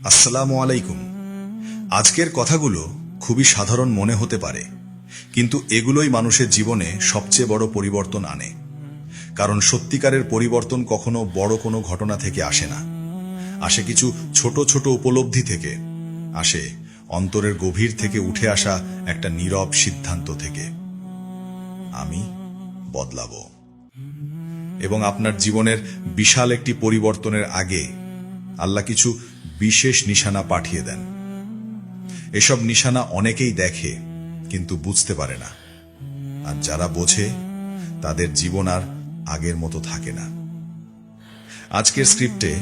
আসসালামু আলাইকুম। আজকের কথাগুলো খুবই সাধারণ মনে হতে পারে, কিন্তু এগুলোই মানুষের জীবনে সবচেয়ে বড় পরিবর্তন আনে। কারণ সত্যিকারের পরিবর্তন কখনো বড় কোনো ঘটনা থেকে আসে না। আসে কিছু ছোট ছোট উপলব্ধি থেকে, আসে অন্তরের গভীর থেকে উঠে আসা একটা নীরব সিদ্ধান্ত থেকে। আমি বদলাব। এবং আপনার জীবনের বিশাল একটি পরিবর্তনের আগে আল্লাহ কিছু বিশেষ নিশানা পাঠিয়ে দেন। এসব নিশানা অনেকেই দেখে, কিন্তু বুঝতে পারে না। আর যারা বোঝে, তাদের জীবন আর আগের মতো থাকে না। আজকের স্ক্রিপ্টে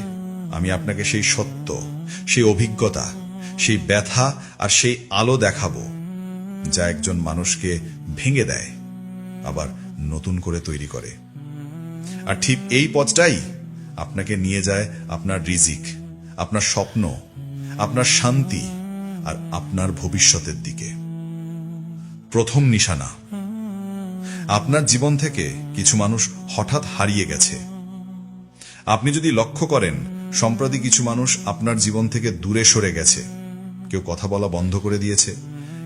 আমি আপনাকে সেই সত্য, সেই অভিজ্ঞতা, সেই ব্যথা আর সেই আলো দেখাবো, যা একজন মানুষকে ভেঙে দেয়, আবার নতুন করে তৈরি করে। আর ঠিক এই পথটাই আপনাকে নিয়ে যায় আপনার রিজিক। আপনার স্বপ্ন, আপনার শান্তি আর আপনার ভবিষ্যতের দিকে। প্রথম নিশানা। আপনার জীবন থেকে কিছু মানুষ হঠাৎ হারিয়ে গেছে। আপনি যদি লক্ষ্য করেন, সম্প্রতি কিছু মানুষ আপনার জীবন থেকে দূরে সরে গেছে। কেউ কথা বলা বন্ধ করে দিয়েছে।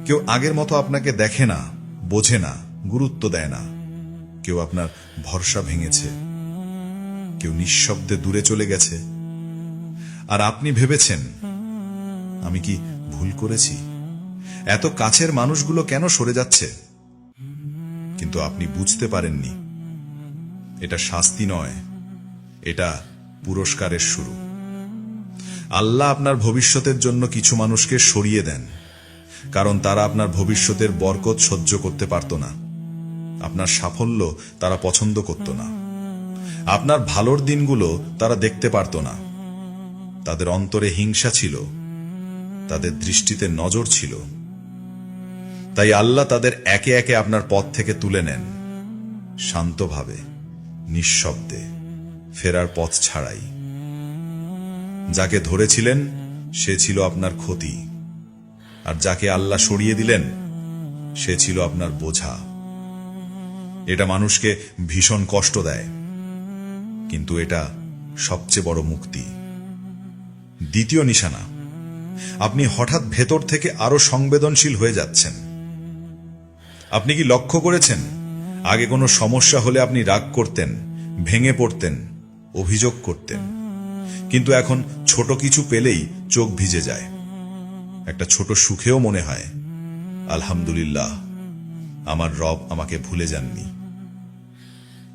কেউ আগের মতো আপনাকে দেখে না, বোঝে না, গুরুত্ব দেয় না। কেউ আপনার ভরসা ভেঙেছে। কেউ নিঃশব্দে দূরে চলে গেছে। আর আপনি ভেবেছেন, আমি কি ভুল করেছি? এত কাছের মানুষগুলো কেন সরে যাচ্ছে? কিন্তু আপনি বুঝতে পারেননি। এটা শাস্তি নয়, এটা পুরস্কারের শুরু। আল্লাহ আপনার ভবিষ্যতের জন্য কিছু মানুষকে সরিয়ে দেন, কারণ তারা আপনার ভবিষ্যতের বরকত সহ্য করতে পারত না। আপনার সাফল্য তারা পছন্দ করত না। আপনার ভালোর দিনগুলো তারা দেখতে পারত না। তাদের অন্তরে হিংসা ছিল, তাদের দৃষ্টিতে নজর ছিল। তাই আল্লাহ তাদের একে একে আপনার পথ থেকে তুলে নেন, শান্তভাবে, নিঃশব্দে, ফেরার পথ ছাড়াই। যাকে ধরেছিলেন, সে ছিল আপনার ক্ষতি, আর যাকে আল্লাহ সরিয়ে দিলেন, সে ছিল আপনার বোঝা। এটা মানুষকে ভীষণ কষ্ট দেয়, কিন্তু এটা সবচেয়ে বড় মুক্তি। দ্বিতীয় নিশানা। আপনি হঠাৎ ভেতর থেকে আরও সংবেদনশীল হয়ে যাচ্ছেন। আপনি কি লক্ষ্য করেছেন? আগে কোনো সমস্যা হলে আপনি রাগ করতেন, ভেঙে পড়তেন, অভিযোগ করতেন। কিন্তু এখন ছোট কিছু পেলেই চোখ ভিজে যায়। একটা ছোট সুখেও মনে হয়, আলহামদুলিল্লাহ, আমার রব আমাকে ভুলে যাননি।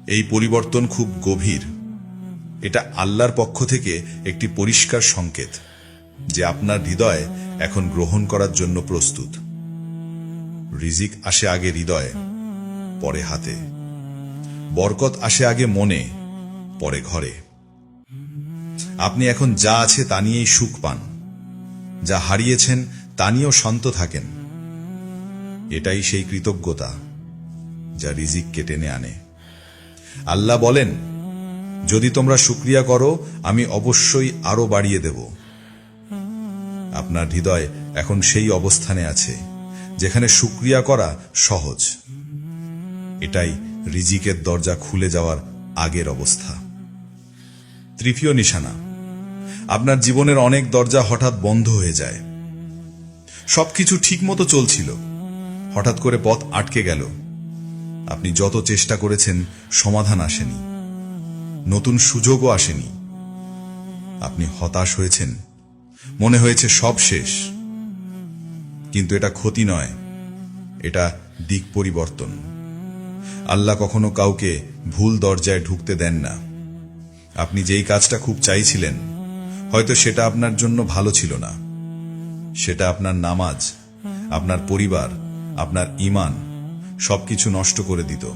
এই পরিবর্তন খুব গভীর। এটা আল্লাহর পক্ষ থেকে একটি পরিষ্কার সংকেত যে আপনার হৃদয় এখন গ্রহণ করার জন্য প্রস্তুত। রিজিক আসে আগে হৃদয়ে, পরে হাতে। বরকত আসে আগে মনে, পরে ঘরে। আপনি এখন যা আছে তা নিয়েই সুখ পান। যা হারিয়েছেন তা নিয়েও শান্ত থাকেন। এটাই সেই কৃতজ্ঞতা যা রিজিককে টেনে আনে। আল্লাহ বলেন যদি তোমরা শুক্রিয়া করো, আমি অবশ্যই আরও বাড়িয়ে দেব। আপনার হৃদয় এখন সেই অবস্থানে আছে, যেখানে শুক্রিয়া করা সহজ। এটাই রিজিকের দরজা খুলে যাওয়ার আগের অবস্থা। তৃতীয় নিশানা, আপনার জীবনের অনেক দরজা হঠাৎ বন্ধ হয়ে যায়। সবকিছু ঠিকমতো চলছিল। হঠাৎ করে পথ আটকে গেল। আপনি যত চেষ্টা করেছেন, সমাধান আসেনি। নতুন সুযোগও আসেনি। আপনি হতাশ হয়েছেন। মনে হয়েছে সব শেষ। কিন্তু এটা ক্ষতি নয়। এটা দিক পরিবর্তন। আল্লাহ কখনো কাউকে ভুল দরজায় ঢুকতে দেন না। আপনি যেই কাজটা খুব চাইছিলেন, হয়তো সেটা আপনার জন্য ভালো ছিল না। সেটা আপনার নামাজ, আপনার পরিবার, আপনার ইমান সবকিছু নষ্ট করে দিত।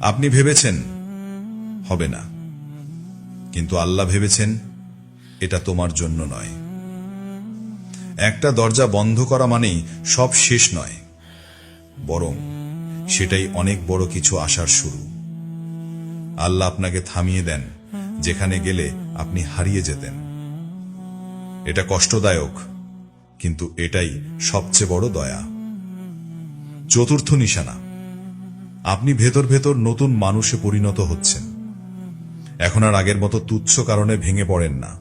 আপনি ভেবেছেন হবে না। কিন্তু আল্লাহ ভেবেছেন, এটা তোমার জন্য নয়। একটা দরজা বন্ধ করা মানেই সব শেষ নয়। বরং সেটাই অনেক বড় কিছু আসার শুরু। আল্লাহ আপনাকে থামিয়ে দেন, যেখানে গেলে আপনি হারিয়ে যেতেন। এটা কষ্টদায়ক, কিন্তু এটাই সবচেয়ে বড় দয়া। চতুর্থ নিশানা। আপনি ভেতর ভেতর নতুন মানুষে পরিণত হচ্ছেন। এখন আর আগের মতো তুচ্ছ কারণে ভেঙে পড়েন না।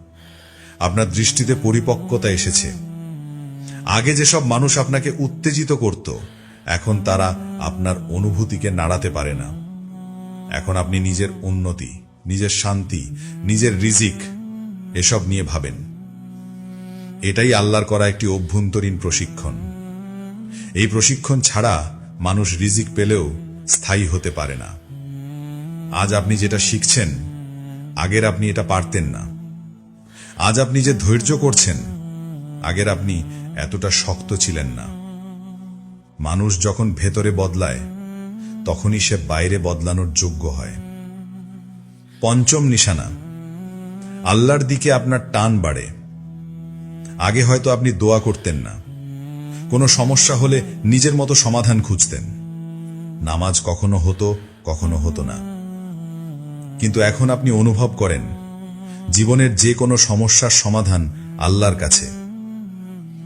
আপনার দৃষ্টিতে পরিপক্কতা এসেছে। আগে যেসব মানুষ আপনাকে উত্তেজিত করত, এখন তারা আপনার অনুভূতিকে নাড়াতে পারে না। এখন আপনি নিজের উন্নতি, নিজের শান্তি, নিজের রিজিক এসব নিয়ে ভাবেন। এটাই আল্লাহর করা একটি অভ্যন্তরীণ প্রশিক্ষণ। এই প্রশিক্ষণ ছাড়া মানুষ রিজিক পেলেও স্থায়ী হতে পারে না। আজ আপনি যেটা শিখছেন আগের আপনি এটা পারতেন না। আজ আপনি যে ধৈর্য করছেন, আগের আপনি এতটা শক্ত ছিলেন না। মানুষ যখন ভেতরে বদলায়, তখনই সে বাইরে বদলানোর যোগ্য হয়। পঞ্চম নিশানা, আল্লাহর দিকে আপনার টান বাড়ে। আগে হয়তো আপনি দোয়া করতেন না। কোনো সমস্যা হলে নিজের মতো সমাধান খুঁজতেন। নামাজ কখনো হতো কখনো হতো না। কিন্তু এখন আপনি অনুভব করেন, জীবনের যে কোনো সমস্যার সমাধান আল্লাহর কাছে।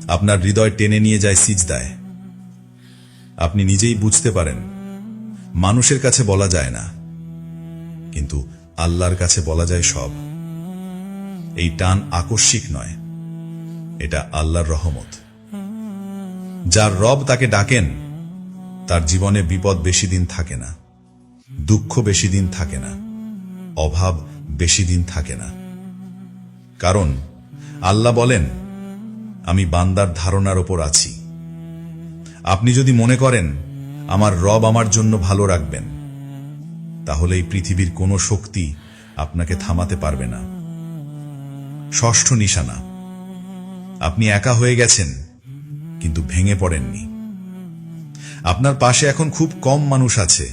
আপনার হৃদয় টেনে নিয়ে যায় সিজদায়। আপনি নিজেই বুঝতে পারেন, মানুষের কাছে বলা যায় না, কিন্তু আল্লাহর কাছে বলা যায় সব। এই টান আকস্মিক নয়, এটা আল্লাহর রহমত। যার রব তাকে ডাকেন, তার জীবনে বিপদ বেশি দিন থাকে না, দুঃখ বেশি দিন থাকে না। অভাব বেশি দিন থাকে না। কারণ আল্লাহ বলেন, আমি বান্দার ধারণার ওপর আছি। আপনি যদি মনে করেন, আমার রব আমার জন্য ভালো রাখবেন, তাহলে এই পৃথিবীর কোনো শক্তি আপনাকে থামাতে পারবে না। ষষ্ঠ নিশানা। আপনি একা হয়ে গেছেন, কিন্তু ভেঙে পড়েননি। আপনার পাশে এখন খুব কম মানুষ আছে।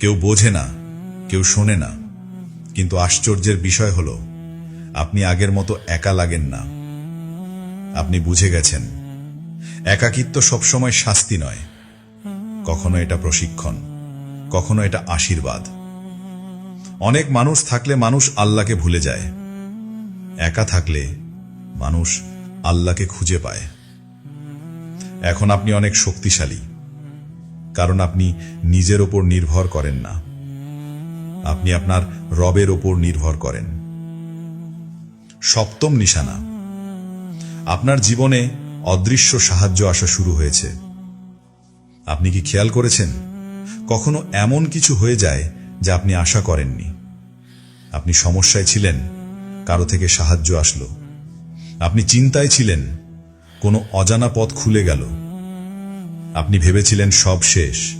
কেউ বোঝে না, কেউ শোনে না। কিন্তু আশ্চর্যের বিষয় হল, আপনি আগের মতো একা লাগেন না। আপনি বুঝে গেছেন, একাকিত্ব সবসময় শাস্তি নয়। কখনো এটা প্রশিক্ষণ, কখনো এটা আশীর্বাদ। অনেক মানুষ থাকলে মানুষ আল্লাহকে ভুলে যায়। একা থাকলে মানুষ আল্লাহকে খুঁজে পায়। এখন আপনি অনেক শক্তিশালী, কারণ আপনি নিজের ওপর নির্ভর করেন না। আপনি আপনার রবের ওপর নির্ভর করেন। সপ্তম নিশানা। আপনার জীবনে অদৃশ্য সাহায্য আসা শুরু হয়েছে। আপনি কি খেয়াল করেছেন? কখনো এমন কিছু হয়ে যায় যা আপনি আশা করেননি। আপনি সমস্যায় ছিলেন, কারও থেকে সাহায্য আসলো। আপনি চিন্তায় ছিলেন, কোনো অজানা পথ খুলে গেল। আপনি ভেবেছিলেন সব শেষ,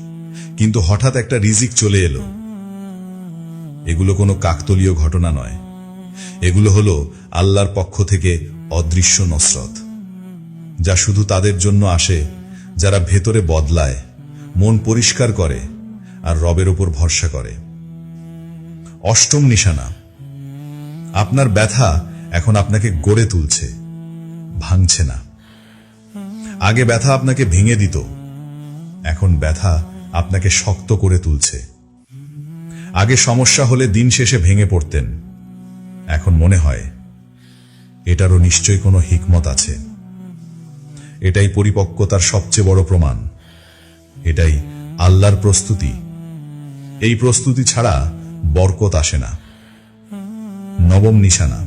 কিন্তু হঠাৎ একটা রিজিক চলে এলো। এগুলো কোনো কাকতলীয় ঘটনা নয়। এগুলো হলো আল্লাহর পক্ষ থেকে অদৃশ্য নসরত, যা শুধু তাদের জন্য আসে, যারা ভেতরে বদলায়, মন পরিষ্কার করে, আর রবের ওপর ভরসা করে। অষ্টম নিশানা, আপনার ব্যথা এখন আপনাকে গড়ে তুলছে, ভাঙছে না। আগে ব্যথা আপনাকে ভেঙে দিত, এখন ব্যথা আপনাকে শক্ত করে তুলছে। আগে সমস্যা হলে দিন শেষে ভেঙে পড়তেন। এখন মনে হয়, এটারও নিশ্চয়ই কোনো হিকমত আছে। এটাই পরিপক্কতার সবচেয়ে বড় প্রমাণ। এটাই আল্লাহর প্রস্তুতি। এই প্রস্তুতি ছাড়া বরকত আসে না। নবম নিশানা।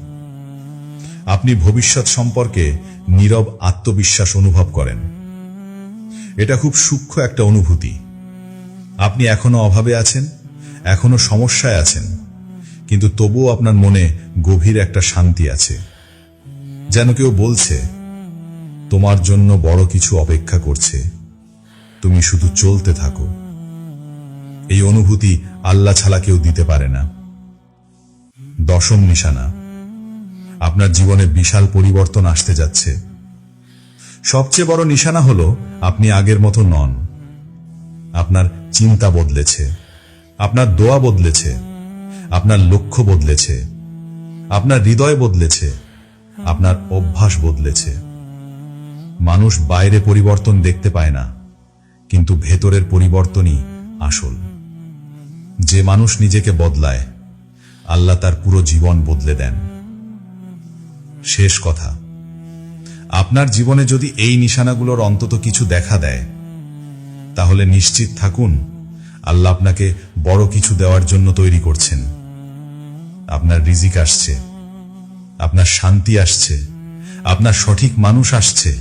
আপনি ভবিষ্যৎ সম্পর্কে নীরব আত্মবিশ্বাস অনুভব করেন। এটা খুব সূক্ষ্ম একটা অনুভূতি। আপনি এখনও অভাবে আছেন? এখনও সমস্যায় আছেন। কিন্তু তবুও আপনার মনে গভীর একটা শান্তি আছে। যেন কেউ বলছে, তোমার জন্য বড় কিছু অপেক্ষা করছে। তুমি শুধু চলতে থাকো। এই অনুভূতি আল্লাহ ছাড়া কেউ দিতে পারে না। দশম নিশানা। আপনার জীবনে বিশাল পরিবর্তন আসতে যাচ্ছে। সবচেয়ে বড় নিশানা হলো, আপনি আগের মতো নন। আপনার চিন্তা বদলেছে। আপনার দোয়া বদলেছে, আপনার লক্ষ্য বদলেছে, আপনার হৃদয় বদলেছে, আপনার অভ্যাস বদলেছে। মানুষ বাইরে পরিবর্তন দেখতে পায় না, কিন্তু ভেতরের পরিবর্তনই আসল। যে মানুষ নিজেকে বদলায়, আল্লাহ তার পুরো জীবন বদলে দেন। শেষ কথা, আপনার জীবনে যদি এই নিশানাগুলোর অন্তত কিছু দেখা দেয়, তাহলে নিশ্চিত থাকুন আল্লাহ আপনাকে বড় কিছু দেওয়ার জন্য তৈরি করছেন। আপনার রিজিক আসছে। আপনার শান্তি আসছে। আপনার সঠিক মানুষ আসছে।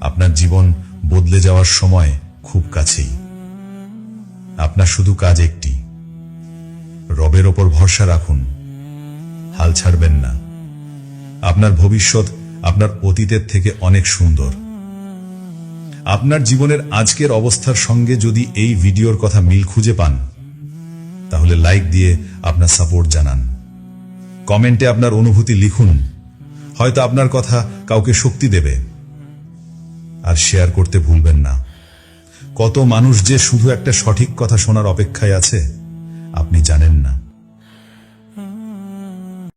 আপনার জীবন বদলে যাওয়ার সময় খুব কাছেই। আপনার শুধু কাজ একটি। রবের ওপর ভরসা রাখুন। হাল ছাড়বেন না। আপনার ভবিষ্যৎ আপনার অতীতের থেকে অনেক সুন্দর। আপনার জীবনের আজকের অবস্থার সঙ্গে যদি এই ভিডিওর কথা মিল খুঁজে পান, তাহলে লাইক দিয়ে আপনার সাপোর্ট জানান। কমেন্টে আপনার অনুভূতি লিখুন। হয়তো আপনার কথা কাউকে শক্তি দেবে। আর শেয়ার করতে ভুলবেন না। কত মানুষ যে শুধু একটা সঠিক কথা শোনার অপেক্ষায় আছে, আপনি জানেন না।